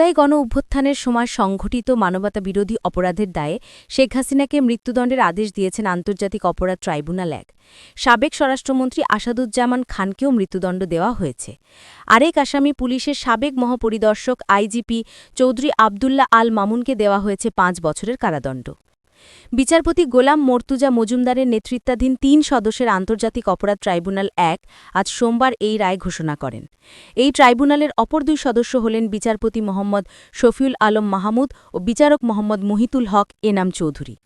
জুলাই গণ অভ্যুত্থানের সময় সংঘটিত মানবতা বিরোধী অপরাধের দায়ে শেখ হাসিনাকে মৃত্যুদণ্ডের আদেশ দিয়েছেন আন্তর্জাতিক অপরাধ ট্রাইব্যুনাল এক। সাবেক স্বরাষ্ট্রমন্ত্রী আসাদুজ্জামান খানকেও মৃত্যুদণ্ড দেওয়া হয়েছে। আরেক আসামি পুলিশের সাবেক মহাপরিদর্শক আইজিপি চৌধুরী আবদুল্লাহ আল মামুনকে দেওয়া হয়েছে পাঁচ বছরের কারাদণ্ড। বিচারপতি গোলাম মর্তুজা মজুমদারের নেতৃত্বাধীন তিন সদস্যের আন্তর্জাতিক অপরাধ ট্রাইব্যুনাল এক আজ সোমবার এই রায় ঘোষণা করেন। এই ট্রাইব্যুনালের অপর দুই সদস্য হলেন বিচারপতি মোহাম্মদ শফিউল আলম মাহমুদ ও বিচারক মোহাম্মদ মহিতুল হক এনাম চৌধুরী।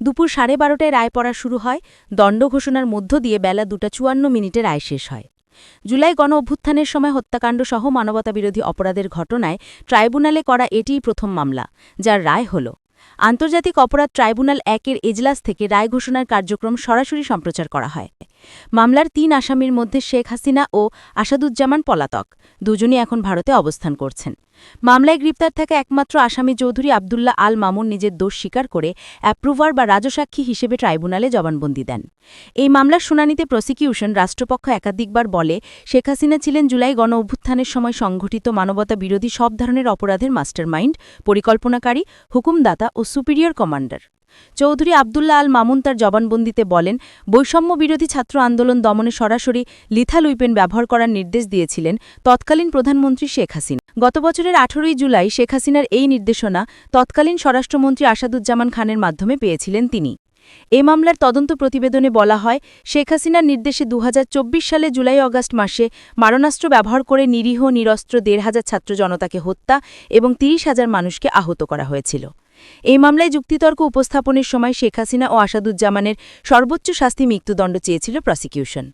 দুপুর সাড়ে বারোটায় রায় পড়া শুরু হয়, দণ্ড ঘোষণার মধ্য দিয়ে বেলা দুটা চুয়ান্ন মিনিটে রায় শেষ হয়। জুলাই গণ অভ্যুত্থানের সময় হত্যাকাণ্ড সহ মানবতাবিরোধী অপরাধের ঘটনায় ট্রাইব্যুনালে করা এটিই প্রথম মামলা, যার রায় হল আন্তর্জাতিক অপরাধ ট্রাইব্যুনাল একের এজলাস থেকে রায় ঘোষণার কার্যক্রম সরাসরি সম্প্রচার করা হয়। মামলার তিন আসামির মধ্যে শেখ হাসিনা ও আসাদুজ্জামান পলাতক। দুজনই এখন ভারতে অবস্থান করছেন। মামলায় গ্রেপ্তার থাকা একমাত্র আসামি চৌধুরী আবদুল্লাহ আল মামুন নিজের দোষ স্বীকার করে অ্যাপ্রুভার বা রাজসাক্ষী হিসেবে ট্রাইব্যুনালে জবানবন্দি দেন। এই মামলার শুনানিতে প্রসিকিউশন রাষ্ট্রপক্ষ একাধিকবার বলে, শেখ হাসিনা ছিলেন জুলাই গণ অভ্যুত্থানের সময় সংঘটিত মানবতা বিরোধী সব ধরনের অপরাধের মাস্টারমাইন্ড, পরিকল্পনাকারী, হুকুমদাতা ও সুপিরিয়র কমান্ডার। চৌধুরী আবদুল্লাহ আল মামুন তার জবানবন্দিতে বলেন, বৈষম্য বিরোধী ছাত্র আন্দোলন দমনে সরাসরি লিথাল উইপেন ব্যবহার করার নির্দেশ দিয়েছিলেন তৎকালীন প্রধানমন্ত্রী শেখ হাসিনা। গত বছরের আঠেরোই জুলাই শেখ হাসিনার এই নির্দেশনা তৎকালীন স্বরাষ্ট্রমন্ত্রী আসাদুজ্জামান খানের মাধ্যমে পেয়েছিলেন তিনি। এ মামলার তদন্ত প্রতিবেদনে বলা হয়, শেখ হাসিনার নির্দেশে দু হাজার চব্বিশ সালে জুলাই অগাস্ট মাসে মারণাস্ত্র ব্যবহার করে নিরীহ, নিরস্ত্র দেড় হাজার ছাত্র জনতাকে হত্যা এবং তিরিশ হাজার মানুষকে আহত করা হয়েছিল। এই মামলায় যুক্তিতর্ক উপস্থাপনের সময় শেখ হাসিনা ও আসাদুজ্জামানের সর্বোচ্চ শাস্তি মৃত্যুদণ্ড চেয়েছিল প্রসিকিউশন।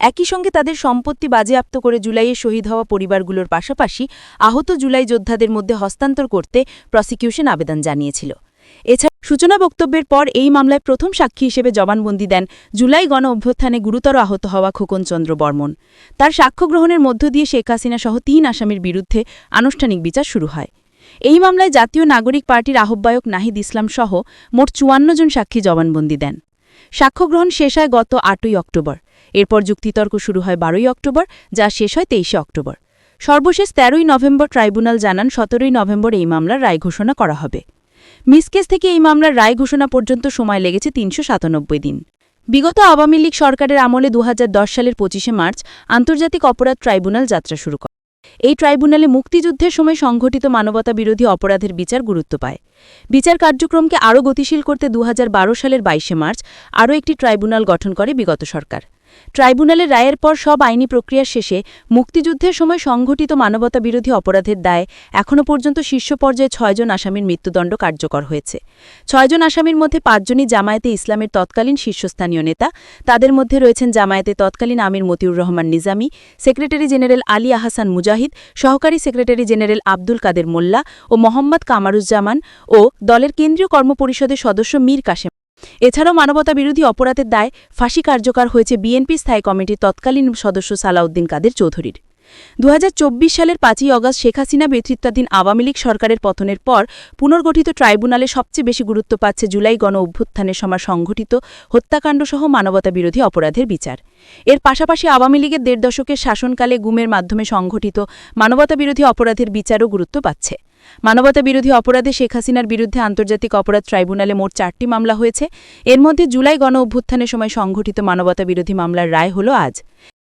একই সঙ্গে তাদের সম্পত্তি বাজেয়াপ্ত করে জুলাইয়ে শহীদ হওয়া পরিবারগুলোর পাশাপাশি আহত জুলাই যোদ্ধাদের মধ্যে হস্তান্তর করতে প্রসিকিউশন আবেদন জানিয়েছিল। এছাড়া সূচনা বক্তব্যের পর এই মামলায় প্রথম সাক্ষী হিসেবে জবানবন্দি দেন জুলাই গণ অভ্যুত্থানে গুরুতর আহত হওয়া খোকন চন্দ্র বর্মন। তার সাক্ষ্য গ্রহণের মধ্য দিয়ে শেখ হাসিনা সহ তিন আসামির বিরুদ্ধে আনুষ্ঠানিক বিচার শুরু হয়। এই মামলায় জাতীয় নাগরিক পার্টির আহ্বায়ক নাহিদ ইসলাম সহ মোট চুয়ান্ন জন সাক্ষী জবানবন্দি দেন। সাক্ষ্যগ্রহণ শেষ হয় গত আটই অক্টোবর। এরপর যুক্তিতর্ক শুরু হয় বারোই অক্টোবর, যা শেষ হয় তেইশে অক্টোবর। সর্বশেষ তেরোই নভেম্বর ট্রাইব্যুনাল জানান সতেরোই নভেম্বর এই মামলার রায় ঘোষণা করা হবে। মিসকেস থেকে এই মামলার রায় ঘোষণা পর্যন্ত সময় লেগেছে তিনশো সাতানব্বই দিন। বিগত আওয়ামী লীগ সরকারের আমলে দু হাজার দশ সালের পঁচিশে মার্চ আন্তর্জাতিক অপরাধ ট্রাইব্যুনাল যাত্রা শুরু করে। এই ট্রাইব্যুনালে মুক্তিযুদ্ধের সময় সংঘটিত মানবতা বিরোধী অপরাধের বিচার গুরুত্ব পায়। বিচার কার্যক্রমকে আরও গতিশীল করতে দুহাজার বারো সালের বাইশে মার্চ আরও একটি ট্রাইব্যুনাল গঠন করে বিগত সরকার। ট্রাইব্যুনালের রায়ের পর সব আইনি প্রক্রিয়া শেষে মুক্তিযুদ্ধের সময় সংঘটিত মানবতা বিরোধী অপরাধের দায়ে এখনও পর্যন্ত শীর্ষ পর্যায়ে ছয়জন আসামির মৃত্যুদণ্ড কার্যকর হয়েছে। ছয়জন আসামির মধ্যে পাঁচজনই জামায়াতে ইসলামের তৎকালীন শীর্ষস্থানীয় নেতা। তাদের মধ্যে রয়েছেন জামায়াতে তৎকালীন আমির মতিউর রহমান নিজামি, সেক্রেটারি জেনারেল আলী আহাসান মুজাহিদ, সহকারী সেক্রেটারি জেনারেল আব্দুল কাদের মোল্লা ও মোহাম্মদ কামারুজ্জামান ও দলের কেন্দ্রীয় কর্মপরিষদের সদস্য মীর কাশেম। এছাড়াও মানবতা বিরোধী অপরাধের দায় ফাঁসি কার্যকর হয়েছে বিএনপি স্থায়ী কমিটির তৎকালীন সদস্য সালাউদ্দিন কাদের চৌধুরীর। দু হাজার চব্বিশ সালের পাঁচই অগস্ট শেখ হাসিনা নেতৃত্বাধীন আওয়ামী লীগ সরকারের পতনের পর পুনর্গঠিত ট্রাইব্যুনালে সবচেয়ে বেশি গুরুত্ব পাচ্ছে জুলাই গণ অভ্যুত্থানের সময় সংঘটিত হত্যাকাণ্ডসহ মানবতা বিরোধী অপরাধের বিচার। এর পাশাপাশি আওয়ামী লীগের দেড় দশকের শাসনকালে গুমের মাধ্যমে সংঘটিত মানবতা বিরোধী অপরাধের বিচারও গুরুত্ব পাচ্ছে। মানবতা বিরোধী অপরাধে শেখ হাসিনার বিরুদ্ধে আন্তর্জাতিক অপরাধ ট্রাইব্যুনালে মোট চারটি মামলা হয়েছে। এর মধ্যে জুলাই গণ অভ্যুত্থানের সময় সংঘটিত মানবতা বিরোধী মামলার রায় হল আজ।